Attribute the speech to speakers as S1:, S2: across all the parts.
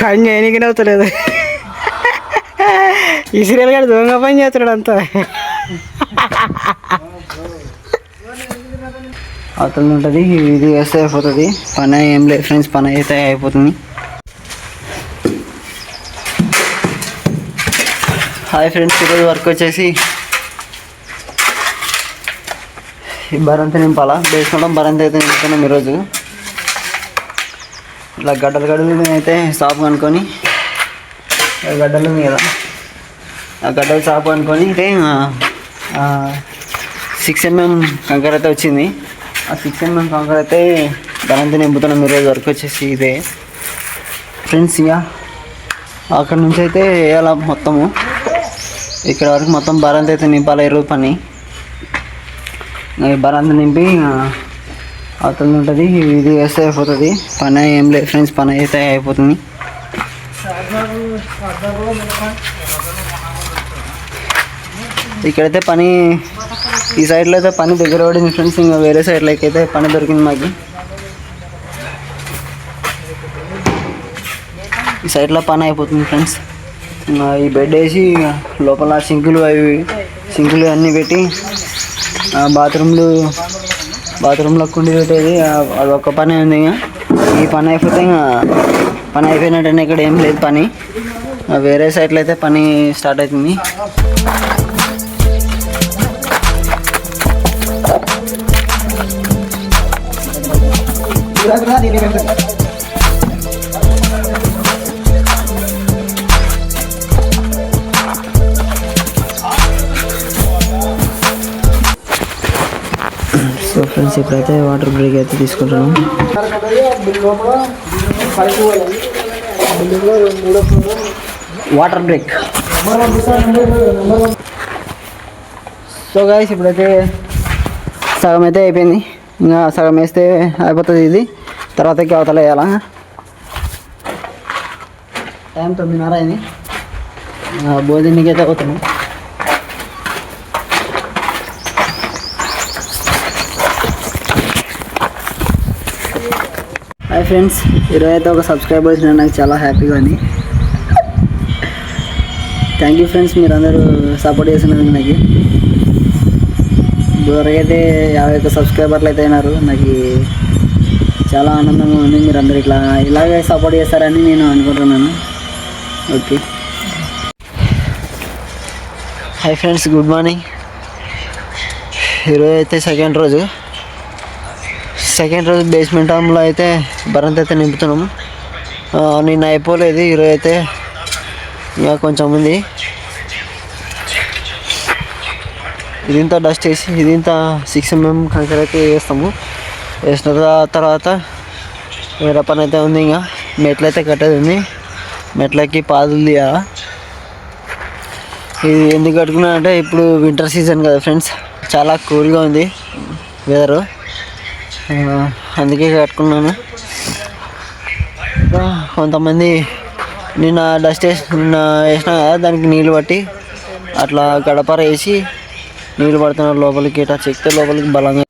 S1: కానీ చేయనీకి అవుతలేదు. ఈ సీరియల్ గారు దొంగ పని చేస్తున్నాడు అంతా. అతను ఉంటుంది ఇది వేస్తే అయిపోతుంది. పని ఏం లేదు ఫ్రెండ్స్ పని అయితే అయిపోతుంది. హాయ్ ఫ్రెండ్స్ ఈరోజు వర్క్ వచ్చేసి ఈ బరంత నింపాలా వేసుకోవడం బరంత అయితే నింపుతున్నాం ఈరోజు. ఇట్లా గడ్డలు గడ్డలు అయితే సాపు అనుకొని గడ్డలు కదా ఆ గడ్డలు సాపు అనుకొని అయితే సిక్స్ ఎంఎం కంకర అయితే వచ్చింది. ఆ సిక్స్ ఎంఎం కంకర అయితే బరంత నింపుతున్నాం ఈరోజు వరకు వచ్చేసి ఇదే. ఫ్రెండ్స్ ఇక అక్కడ నుంచి అయితే వేయాల మొత్తము? ఇక్కడ వరకు మొత్తం బరంత అయితే నింపాలి ఈరోజు పని? ఈ బరంత నింపి అతను ఉంటుంది ఇది వేస్తే అయిపోతుంది. పని ఏం లేదు ఫ్రెండ్స్ పని అయితే అయిపోతుంది. ఇక్కడైతే పని ఈ సైడ్లో అయితే పని దగ్గర పడింది ఫ్రెండ్స్ ఇంకా వేరే సైడ్లోకి అయితే పని దొరికింది మాకు. ఈ సైడ్లో పని అయిపోతుంది ఫ్రెండ్స్. ఈ బెడ్ వేసి లోపల సింకులు అవి సింకులు అన్నీ పెట్టి బాత్రూమ్లు బాత్రూంలో కుండి పెట్టేది అది ఒక పని ఉంది ఇంకా ఈ పని అయిపోతే ఇంకా పని అయిపోయినట్టనే ఇక్కడ ఏం లేదు పని వేరే సైడ్లో అయితే పని స్టార్ట్ అవుతుంది Gracias. ఇప్పుడైతే వాటర్ బ్రేక్ అయితే తీసుకుంటున్నాం. వాటర్ బ్రేక్ సో గాయస్ ఇప్పుడైతే సగం అయితే అయిపోయింది. ఇంకా సగం వేస్తే అయిపోతుంది ఇది. తర్వాతకి అవతల వేయాలా? టైం తొమ్మిదిన్నర అయింది. భోజనానికి అయితే అవుతున్నాం హాయ్ ఫ్రెండ్స్ ఇరవై అయితే ఒక సబ్స్క్రైబర్స్ నాకు చాలా హ్యాపీగా అని థ్యాంక్ యూ ఫ్రెండ్స్ మీరందరూ సపోర్ట్ చేసినందుకు నాకు. ఇదివరకైతే యాభై ఒక్క సబ్స్క్రైబర్లు అయితే అయినారు. నాకు చాలా ఆనందంగా ఉంది మీరు ఇట్లా ఇలాగే సపోర్ట్ చేస్తారని నేను అనుకుంటున్నాను. Okay hi friends good morning ఈరోజు అయితే సెకండ్ రోజు. సెకండ్ రోజు బేస్మెంట్ టామ్లో అయితే బరంత అయితే నింపుతున్నాము నిన్న అయిపోలేదు ఈరోజు అయితే ఇంకా కొంచెం ఉంది. ఇదింత డస్ట్ వేసి ఇదింత సిక్స్ ఎంఎం కంకర అయితే వేస్తాము. వేసిన తర్వాత వేరే పని అయితే ఉంది ఇంకా. మెట్లు అయితే కట్టేది ఉంది. మెట్లకి పాదులు తీయాలా. ఇది ఎందుకు కట్టుకున్నా అంటే ఇప్పుడు వింటర్ సీజన్ కదా ఫ్రెండ్స్ చాలా కూల్గా ఉంది వెదరు అందుకే కట్టుకున్నాను. కొంతమంది నిన్న డస్ట్ వేసి నిన్న వేసిన కదా దానికి నీళ్ళు పట్టి అట్లా గడపర వేసి నీళ్ళు పడుతున్నారు లోపలికి ఇట్లా చెక్తే లోపలికి బలంగా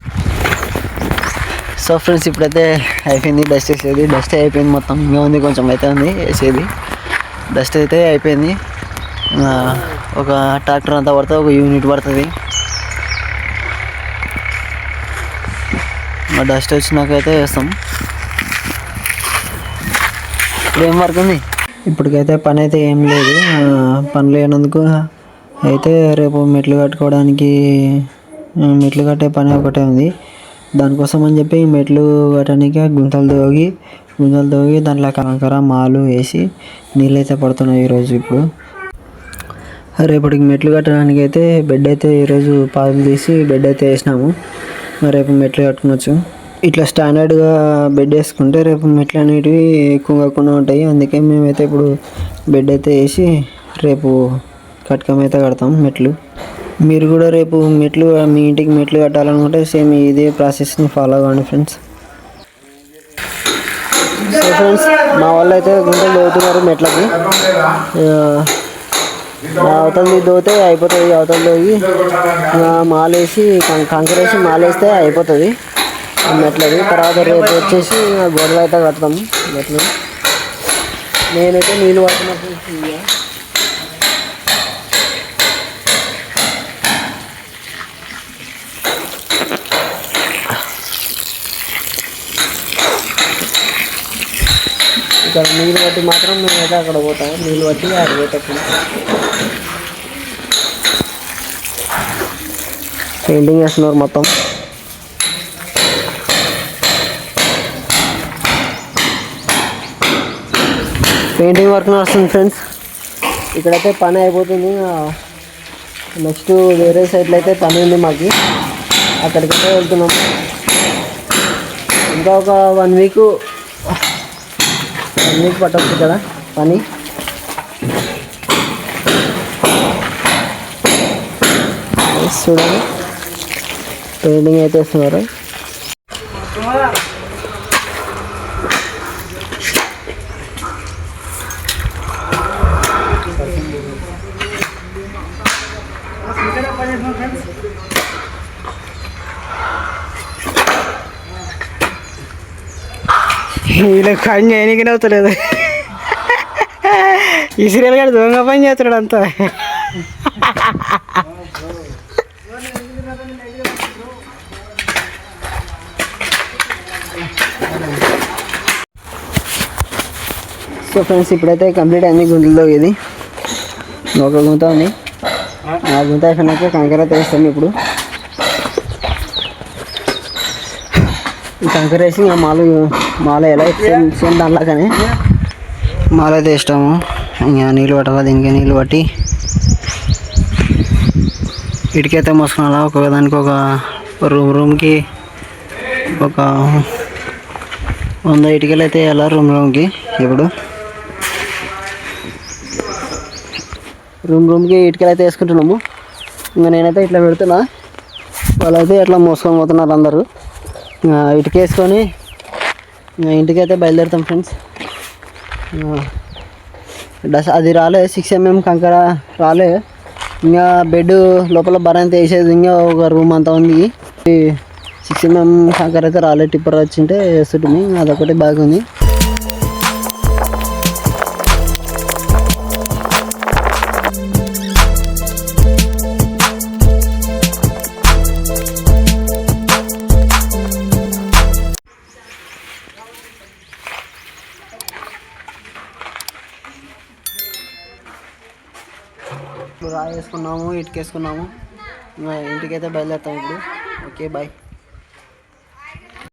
S1: సో ఫ్రెండ్స్ ఇప్పుడైతే అయిపోయింది డస్ట్ వేసేది. డస్ట్ అయిపోయింది మొత్తం. ఇంకా ఉంది కొంచెం అయితే ఉంది వేసేది. డస్ట్ అయితే అయిపోయింది. ఒక ట్రాక్టర్ అంతా పడుతుంది ఒక యూనిట్ పడుతుంది. డస్ట్ వచ్చినాకైతే వేస్తాం ఇప్పుడు ఏం వర్క్ ఉంది ఇప్పటికైతే పని అయితే ఏం లేదు. పని లేనందుకు అయితే రేపు మెట్లు కట్టుకోవడానికి మెట్లు కట్టే పని ఒకటే ఉంది. దానికోసం అని చెప్పి మెట్లు కట్టడానికి గుంతలు తోగి గుంతలు తోగి దాంట్లో కంకర మాలు వేసి నీళ్ళు అయితే పడుతున్నాయి ఈరోజు ఇప్పుడు. రేపటికి మెట్లు కట్టడానికి అయితే బెడ్ అయితే ఈరోజు పాదులు తీసి బెడ్ అయితే వేసినాము. రేపు మెట్లు కట్టుకోవచ్చు. ఇట్లా స్టాండర్డ్గా బెడ్ వేసుకుంటే రేపు మెట్లు అనేటివి ఎక్కువ కాకుండా ఉంటాయి. అందుకే మేమైతే ఇప్పుడు బెడ్ అయితే వేసి రేపు కట్కం అయితే కడతాం మెట్లు. మీరు కూడా రేపు మెట్లు మీ ఇంటికి మెట్లు కట్టాలనుకుంటే సేమ్ ఇదే ప్రాసెస్ని ఫాలో అవ్వండి ఫ్రెండ్స్. సో ఫ్రెండ్స్ మా వాళ్ళు అయితే గుంటలు దోగుతున్నారు మెట్లకి అవతలది దోతే అయిపోతుంది అవతల మాలేసి కం- కంకర వేసి మాలేస్తే అయిపోతుంది. ఆ మెట్లది. తర్వాత రేపు వచ్చేసి గొడవ అయితే కడతాము మెట్లు. నేనైతే నీళ్ళు పడుతున్నప్పుడు ఇక్కడ నీళ్ళు బట్టి మాత్రం మేమైతే అక్కడ పోతాం నీళ్ళు బట్టి అక్కడ పోతా పెయింటింగ్ వేస్తున్నారు మొత్తం. పెయింటింగ్ వర్క్ నడుస్తుంది ఫ్రెండ్స్ ఇక్కడైతే పని అయిపోతుంది. నెక్స్ట్ వేరే సైడ్లో అయితే పని ఉంది మాకు. అక్కడికైతే వెళ్తున్నాం ఇంకా ఒక వన్ వీక్ వన్ వీక్ పట్టవచ్చు ఇక్కడ పని Yes, చూడండి పెయింటింగ్ అయితే వేస్తున్నారు
S2: వీళ్ళకి పని చేయనీకి అవుతలేదు ఈ సీరియల్ గారు దొంగ పని చేస్తున్నాడు అంతా.
S1: సో ఫ్రెండ్స్ ఇప్పుడైతే కంప్లీట్ అయింది గుంతలో ఇది ఒక గుంత ఉంది. ఆ గుంత అయిపోయినాక కంకర అయితే ఇప్పుడు. కంకర్ వేసి ఇంకా మాలు మాల ఎలా సేమ్ సేమ్ దాంట్లోనే మాల అయితే ఇష్టము. ఇంకా నీళ్ళు పట్టాలి? దీనికి నీళ్ళు పట్టి ఇటుకైతే మోసుకున్నా ఒక దానికి ఒక రూమ్ రూమ్కి ఒక వంద ఇటుకలు అయితే వెళ్ళాలి రూమ్ రూమ్కి ఇప్పుడు? రూమ్ రూమ్కి ఇటుకలు అయితే వేసుకుంటున్నాము. ఇంకా నేనైతే ఇట్లా పెడుతున్నా. వాళ్ళైతే ఇట్లా మోసుకొని పోతున్నారు అందరూ. ఇటుకేసుకొని ఇంటికైతే ఇంటికి అయితే బయలుదేరుతాం ఫ్రెండ్స్. డస్ అది రాలే సిక్స్ ఎంఎం కంకర రాలే. ఇంకా బెడ్ లోపల బరంత వేసేది ఇంకా ఒక రూమ్ అంతా ఉంది. సిక్స్ ఎంఎం కంకర అయితే రాలే టిప్పర్ వచ్చింటే వేస్తుంటుంది అదొకటి బాగుంది. ఇప్పుడు రాయి వేసుకున్నాము ఇటుకేసుకున్నాము ఇంకా ఇంటికైతే బయలుదేరుతాం ఇప్పుడు ఓకే బాయ్